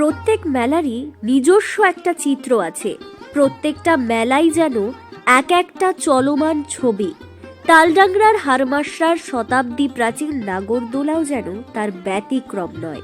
প্রত্যেক মেলারই নিজস্ব একটা চিত্র আছে। প্রত্যেকটা মেলাই যেন এক একটা চলমান ছবি। তালডাংরার হারমাসরার শতাব্দী প্রাচীন নাগরদোলাও যেন তার ব্যতিক্রম নয়।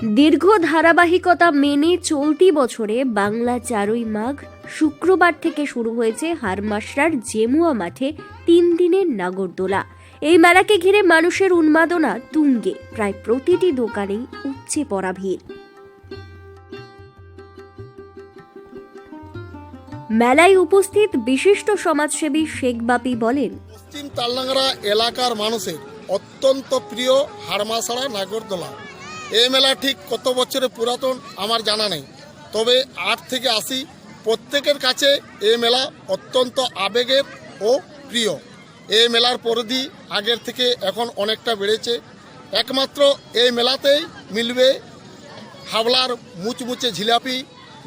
দীর্ঘ ধারাবাহিকতা মেনে চলতি বছরে বাংলা চারই মাঘ শুক্রবার থেকে শুরু হয়েছে হারমাসরার জেমুয়া মাঠে তিন দিনের নাগরদোলা। এই মেলাকে ঘিরে মানুষের উন্মাদনা তুঙ্গে। প্রায় প্রতিটি দোকানেই উপচে পড়া ভিড়। মেলায় উপস্থিত বিশিষ্ট সমাজসেবী শেখ বাপি বলেন, পশ্চিম তালডাংরা এলাকার মানুষের অত্যন্ত প্রিয় হাড়মাছাড়া নাগরদোলা। এই মেলা ঠিক কত বছরের পুরাতন আমার জানা নেই। তবে আট থেকে আশি প্রত্যেকের কাছে এই মেলা অত্যন্ত আবেগের ও প্রিয়। এই মেলার পরিধি আগের থেকে এখন অনেকটা বেড়েছে। একমাত্র এই মেলাতেই মিলবে হাবলার মুচমুচে ঝিলাপি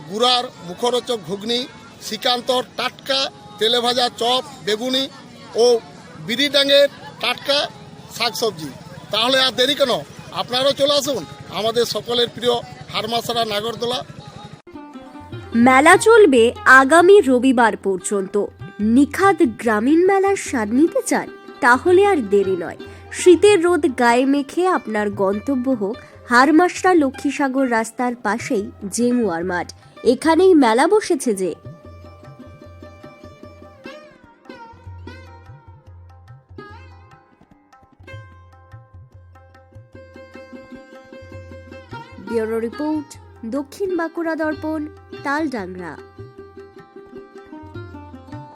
গুড়ার মুখরোচক ঘুগনি, শ্রীকান্তর টাটকা তেলে ভাজা চপ, বেগুনি ও বিড়িডাঙ্গের টাটকা শাকসবজি। তাহলে আর দেরি কেন? আপনারাও চলে আসুন। আমাদের সকলের প্রিয় হারমাসারা নাগরদোলা। মেলা চলবে আগামী রবিবার পর্যন্ত। নিখাদ গ্রামীণ মেলার স্বাদ নিতে চান, তাহলে আর দেরি নয়। শীতের রোদ গায়ে মেখে আপনার গন্তব্য হোক হারমাসরা লক্ষ্মীসাগর রাস্তার পাশেই জেমুয়ার মাঠ। এখানেই মেলা বসেছে যে ব্যুরো রিপোর্ট দক্ষিণ বাঁকুড়া দর্পণ তালডাংরা।